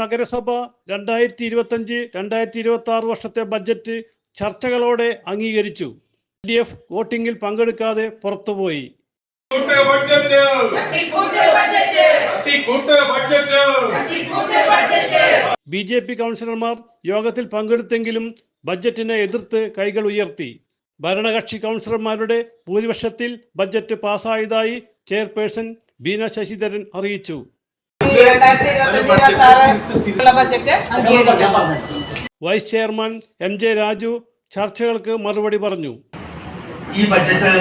നഗരസഭ രണ്ടായിരത്തി ഇരുപത്തഞ്ച് രണ്ടായിരത്തി ഇരുപത്തി ആറ് വർഷത്തെ ബജറ്റ് ചർച്ചകളോടെ അംഗീകരിച്ചു. എൽ ഡി എഫ് വോട്ടിംഗിൽ പങ്കെടുക്കാതെ പുറത്തുപോയി. ബി ജെ പി കൗൺസിലർമാർ യോഗത്തിൽ പങ്കെടുത്തെങ്കിലും ബജറ്റിനെ എതിർത്ത് കൈകൾ ഉയർത്തി. ഭരണകക്ഷി കൗൺസിലർമാരുടെ ഭൂരിപക്ഷത്തിൽ ബജറ്റ് പാസായതായി ചെയർപേഴ്സൺ ബീന ശശിധരൻ അറിയിച്ചു. Vice chairman M J Raju ചർച്ചകൾക്ക് മറുപടി പറഞ്ഞു. ഈ ബജറ്റ്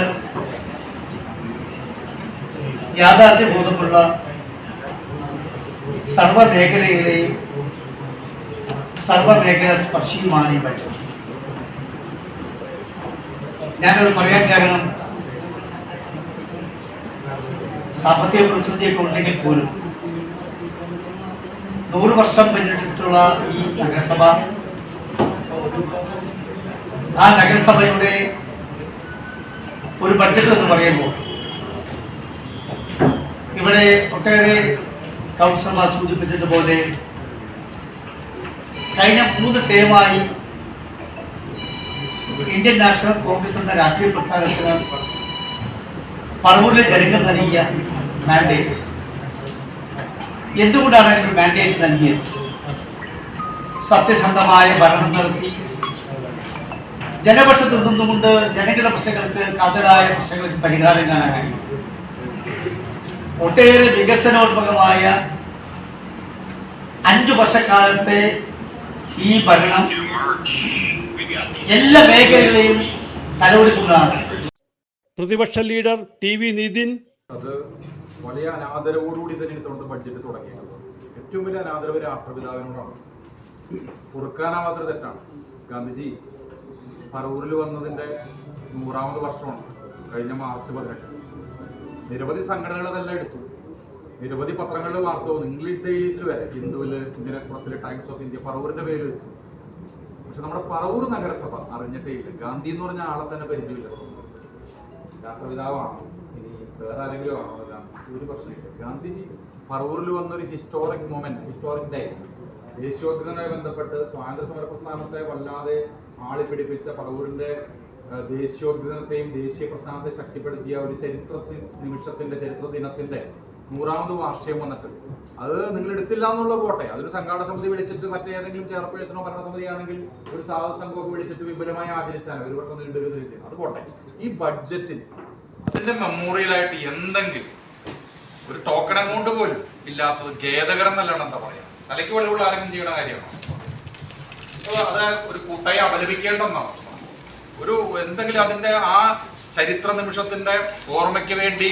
യാഥാർത്ഥ്യബോധമുള്ള സർവമേഖലകളെയും സർവമേഖല സ്പർശിയുമാണ് ഈ ബജറ്റ് ഞാനത് പറയാൻ കാരണം സാമ്പത്തിക പ്രതിസന്ധിയൊക്കെ ഉണ്ടെങ്കിൽ പോലും നൂറ് വർഷം പിന്നിട്ടിട്ടുള്ള ഈ നഗരസഭ. ആ നഗരസഭയുടെ ഒരു ബഡ്ജറ്റ് എന്ന് പറയുമ്പോൾ ഇവിടെ ഒട്ടേറെ കൗൺസിലർമാർ സൂചിപ്പിച്ചതുപോലെ കഴിഞ്ഞ മൂന്ന് ടേമായി ഇന്ത്യൻ നാഷണൽ കോൺഗ്രസ് എന്ന രാഷ്ട്രീയ പ്രസ്ഥാനത്തിന് പറവൂരിലെ ജനങ്ങൾ നൽകിയ മാൻഡേറ്റ് എന്തുകൊണ്ടാണ് അതിനൊരു മാൻഡേറ്റ് നൽകിയത്? സത്യസന്ധമായ ഭരണം നടത്തി. ജനപക്ഷത്ത് നിന്നുകൊണ്ട് ജനങ്ങളുടെ പ്രശ്നങ്ങൾക്ക് കാതലായ പ്രശ്നങ്ങൾക്ക് പരിഹാരം കാണാൻ കഴിയും. ഒട്ടേറെ വികസനോത്മകമായ അഞ്ചു വർഷക്കാലത്തെ ഈ ഭരണം എല്ലാ മേഖലകളെയും തലവെടുക്കുന്നതാണ് പ്രതിപക്ഷ ലീഡർ ടി വി നിതിൻ അത് വലിയ അനാദരവോടുകൂടി തന്നെ എടുത്തുകൊണ്ട് ബഡ്ജറ്റ് തുടങ്ങിയത് ഏറ്റവും വലിയ അനാദരവ് രാഷ്ട്രപിതാവിനോടാണ് പൊറുക്കാനാവാത്തൊരു തെറ്റാണ്. ഗാന്ധിജി പറവൂരിൽ വന്നതിന്റെ നൂറാമത് വർഷമാണ്. കഴിഞ്ഞ മാർച്ച് പതിനെട്ട്. നിരവധി സംഘടനകൾ അതെല്ലാം എടുത്തു. നിരവധി പത്രങ്ങളിൽ വാർത്ത വന്നു. ഇംഗ്ലീഷ് ഡെയിലീസിൽ വരെ. ഹിന്ദുവിൽ ഇന്ത്യൻ എക്സ്പ്രസിൽ ടൈംസ് ഓഫ് ഇന്ത്യ പറവൂരിന്റെ പേര് വെച്ച്. പക്ഷെ നമ്മുടെ പറവൂർ നഗരസഭ അറിഞ്ഞിട്ടേ ഇല്ല. ഗാന്ധി എന്ന് പറഞ്ഞ ആളെ തന്നെ പരിചയമില്ല. രാഷ്ട്രപിതാവാണ് വേറെ ആരെങ്കിലും ആണോ എല്ലാം ഒരു പ്രശ്നമില്ല ഗാന്ധിജി പറവൂരിൽ വന്ന ഒരു ഹിസ്റ്റോറിക് മൊമെന്റ് ഹിസ്റ്റോറിക് ഡേ ദേശീയോദ്ഗ്രഥനവുമായി ബന്ധപ്പെട്ട് സ്വാതന്ത്ര്യ സമര പ്രസ്ഥാനത്തെ വല്ലാതെ ആളി പിടിപ്പിച്ച പറവൂരിന്റെ ദേശീയോദ്ഗ്രഥനത്തെയും ദേശീയ പ്രസ്ഥാനത്തെ ശക്തിപ്പെടുത്തിയ ഒരു ചരിത്ര നിമിഷത്തിന്റെ ചരിത്ര ദിനത്തിന്റെ നൂറാമത് വാർഷികം വന്നിട്ട് അത് നിങ്ങൾ എടുത്തില്ല എന്നുള്ള പോട്ടെ അതൊരു സംഘാടന സമിതി വിളിച്ചിട്ട് മറ്റേതെങ്കിലും ചെയർപേഴ്സണോ ഭരണസമിതി ആണെങ്കിൽ ഒരു സാഹസംഘമൊക്കെ വിളിച്ചിട്ട് വിപുലമായി ആചരിച്ചാൽ ഒരു വട്ടം നീണ്ടുവരുന്ന അത് പോട്ടെ ഈ ബഡ്ജറ്റിൽ അതിന്റെ മെമ്മോറിയലായിട്ട് എന്തെങ്കിലും ഒരു ടോക്കൺ എമൗണ്ട് പോലും ഇല്ലാത്തത് ഖേദകരം എന്നല്ലാണ് എന്താ പറയാ? തലയ്ക്ക് വെള്ളമുള്ള ആരെങ്കിലും ചെയ്യണ കാര്യമാണോ? അപ്പൊ അത് ഒരു കൂട്ടായി അപലപിക്കേണ്ടെന്നാണ് ഒരു എന്തെങ്കിലും അതിന്റെ ആ ചരിത്ര നിമിഷത്തിന്റെ ഓർമ്മയ്ക്ക് വേണ്ടി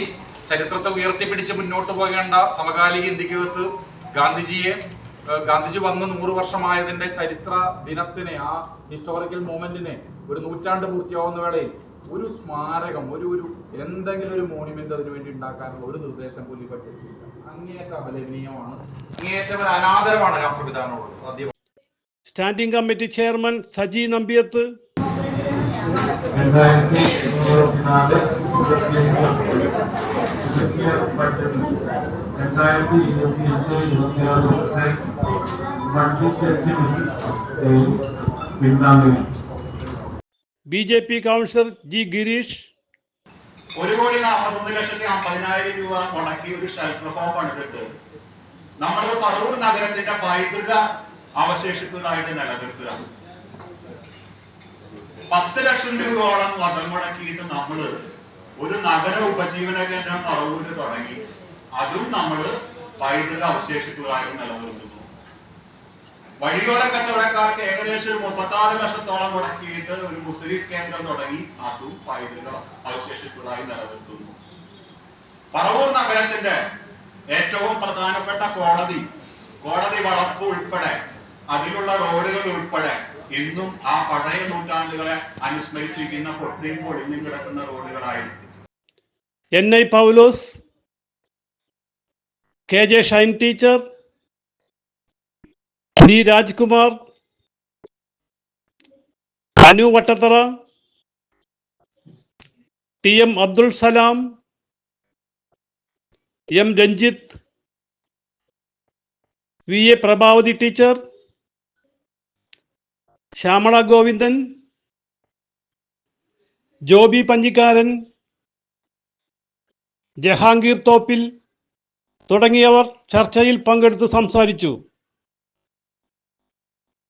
ചരിത്രത്തെ ഉയർത്തിപ്പിടിച്ച് മുന്നോട്ട് പോകേണ്ട സമകാലിക ഇന്ത്യക്കകത്ത് ഗാന്ധിജിയെ ഗാന്ധിജി വന്ന് നൂറ് വർഷമായതിന്റെ ചരിത്ര ദിനത്തിനെ ആ ഹിസ്റ്റോറിക്കൽ മൂമെന്റിനെ ഒരു നൂറ്റാണ്ട് പൂർത്തിയാവുന്ന വേളയിൽ ഒരു സ്മാരകം ഒരു ഒരു എന്തെങ്കിലും ഒരു മോണുമെന്റ് അതിനു വേണ്ടി ഉണ്ടാക്കാനുള്ള ഒരു നിർദ്ദേശം പോലും. അങ്ങേയറ്റം അപലപനീയമാണ് അങ്ങേയറ്റം ഒരു അനാദരവാണ് രാഷ്ട്രപിതാവിനോട് standing committee chairman Saji Nambiath രണ്ടായിരത്തി ഇരുപത്തിനാല് രണ്ടായിരത്തി ഇരുപത്തിയഞ്ച് ഇരുപത്തിയാറ് budget പിന്താങ്ങുന്നു B J P councillor G Girish. ഒരു കോടി നാൽപ്പത്തൊന്ന് ലക്ഷത്തി അമ്പതിനായിരം രൂപ മുടക്കി ഒരു ഷെൽട്ടർ ഹോം പണിതിട്ട് നമ്മുടെ പറവൂർ നഗരത്തിന്റെ പൈതൃക അവശേഷിപ്പുകളായിട്ട് നിലനിർത്തുക. പത്ത് ലക്ഷം രൂപയോളം മതം മുടക്കിയിട്ട് നമ്മൾ ഒരു നഗര ഉപജീവന കേന്ദ്രം പറവൂര് തുടങ്ങി. അതും നമ്മൾ പൈതൃക അവശേഷിപ്പുകളായിട്ട് നിലനിർത്തുന്നു. വഴിയോര കച്ചവടക്കാർക്ക് ഏകദേശം ഒരു മുപ്പത്തി ആറ് ലക്ഷത്തോളം മുടക്കിയിട്ട് ഒരു മുസ്ലിസ് കേന്ദ്രം തുടങ്ങി. അതും പൈതൃക അവശേഷിപ്പുകളായി നിലനിർത്തുന്നു പറവൂർ നഗരത്തിന്റെ ഏറ്റവും പ്രധാനപ്പെട്ട കോടതി കോടതി വളപ്പ് ഉൾപ്പെടെ അതിലുള്ള റോഡുകൾ ഉൾപ്പെടെ ഇന്നും ആ പഴയ നൂറ്റാണ്ടുകളെ അനുസ്മരിപ്പിക്കുന്ന പൊട്ടിയും പൊളിഞ്ഞും കിടക്കുന്ന റോഡുകളായി N I Paulose K J Shine teacher D Rajkumar Anu Vattathara T M Abdul Salam M Ranjith V A Prabhavathi teacher Shyamala Govindan Joby Panchikkaran Jahangir Thoppil തുടങ്ങിയവർ ചർച്ചയിൽ പങ്കെടുത്ത് സംസാരിച്ചു.